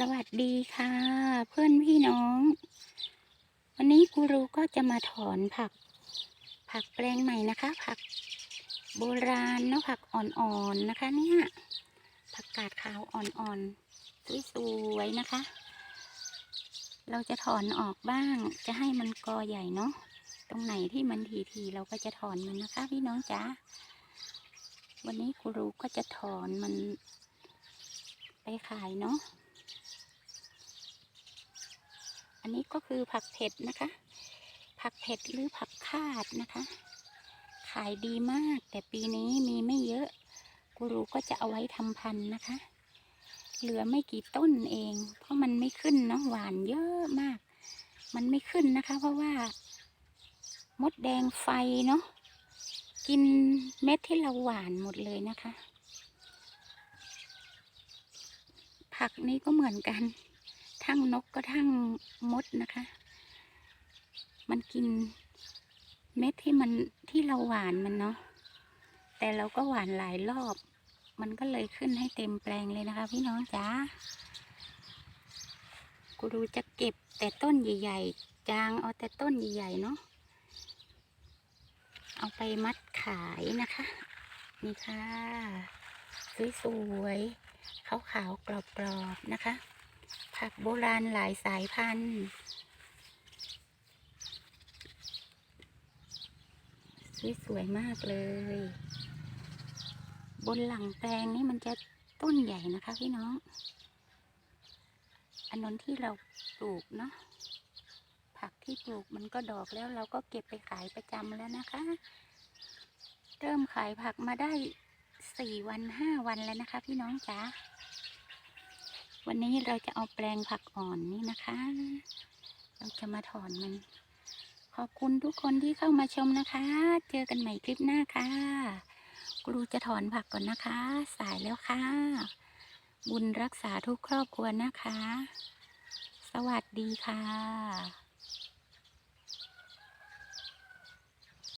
สวัสดีค่ะ เพื่อนพี่น้อง วันนี้กูรูก็จะมาถอนผัก ผักแปลงใหม่นะคะ ผักโบราณเนาะผักอ่อนๆนะคะเนี่ยผักกาดขาวอ่อนๆสวยๆนะคะ เราจะถอนออกบ้างจะให้มันกอใหญ่เนาะตรงไหนที่มันทีๆเราก็จะถอนมันนะคะ พี่น้องจ๋าวันนี้กูรูก็จะถอนมันไปขายเนาะ อันนี้ก็คือผักเผ็ดนะคะ ผักเผ็ดหรือผักคาดนะคะ ขายดีมาก แต่ปีนี้มีไม่เยอะกูรูก็จะเอาไว้ทำพันธุ์นะคะ เหลือไม่กี่ต้นเอง เพราะมันไม่ขึ้นเนาะหวานเยอะมาก มันไม่ขึ้นนะคะ เพราะว่า มดแดงไฟเนาะกินเม็ดที่เราหวานหมดเลยนะคะ ผักนี้ก็เหมือนกัน ทั้งนกก็ทั้งมดนะคะ มันกินเม็ดที่มันที่เราหวานมันเนาะแต่เราก็หวานหลายรอบ มันก็เลยขึ้นให้เต็มแปลงเลยนะคะ พี่น้องจ๋ากูดูจะเก็บแต่ต้นใหญ่ๆ จางเอาแต่ต้นใหญ่ๆเนาะเอาไปมัดขายนะคะ นี่ค่ะ สวยๆขาวๆกรอบๆนะคะ ผักโบราณหลายสายพันธุ์ สวยๆมากเลย บนหลังแปลงนี่มันจะต้นใหญ่นะคะพี่น้อง อันนั้นที่เราปลูกเนาะผักที่ปลูกมันก็ดอกแล้วเราก็เก็บไปขายประจำแล้วนะคะ เริ่มขายผักมาได้สี่วันห้าวันแล้วนะคะ พี่น้องจ๋า วันนี้เราจะเอาแปลงผักอ่อนนี่นะคะ เราจะมาถอนมัน ขอบคุณทุกคนที่เข้ามาชมนะคะ เจอกันใหม่คลิปหน้าค่ะครูจะถอนผักก่อนนะคะ สายแล้วค่ะ บุญรักษาทุกครอบครัวนะคะ สวัสดีค่ะ